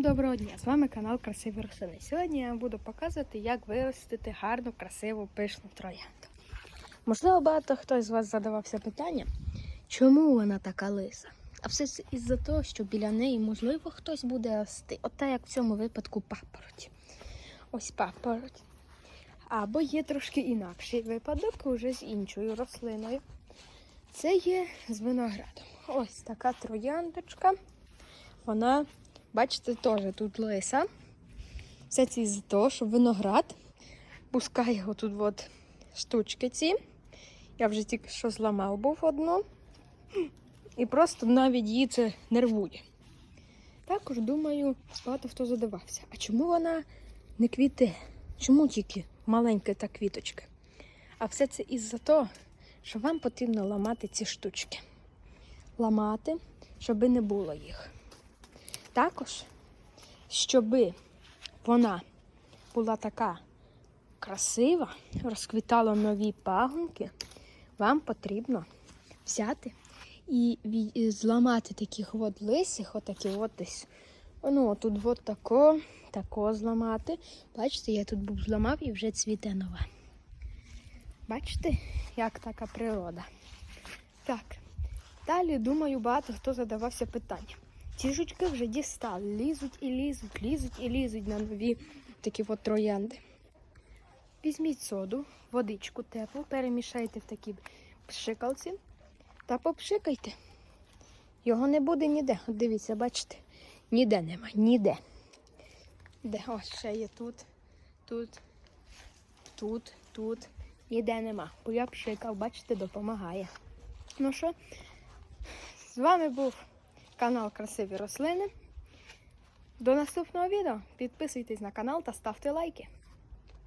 Доброго дня! З вами канал Красиві рослини. Сьогодні я вам буду показувати, як виростити гарну, красиву, пишну троянду. Можливо, багато хто з вас задавався питанням, чому вона така лиса? А все це із-за того, що біля неї, можливо, хтось буде рости. Ота як в цьому випадку папороть. Ось папороть. Або є трошки інакший випадок уже з іншою рослиною. Це є з виноградом. Ось така трояндочка. Вона, бачите, теж тут лиса. Все це із-за того, що виноград пускає отут от штучки ці. Я вже тільки що зламав був одну. І просто навіть її це нервує. Також, думаю, багато хто задавався. А чому вона не квіте? Чому тільки маленька та квіточка? А все це із-за того, що вам потрібно ламати ці штучки. Ламати, щоби не було їх. Також, щоби вона була така красива, розквітала нові пагонки, вам потрібно взяти і зламати таких от лисих, отакі от десь. Ну, тут от тако, тако зламати. Бачите, я тут був зламав і вже цвіте нове. Бачите, як така природа. Так. Далі, думаю, багато хто задавався питанням. Ці жучки вже дістали, лізуть і лізуть, лізуть і лізуть на нові такі от троянди. Візьміть соду, водичку теплу, перемішайте в такі пшикалці та попшикайте. Його не буде ніде. Дивіться, бачите, ніде нема, ніде. Де ось ще є тут, тут, тут, тут. Ніде нема. Бо я пшикав, бачите, допомагає. Ну що, з вами був канал Красиві рослини. До наступного відео. Підписуйтесь на канал та ставте лайки.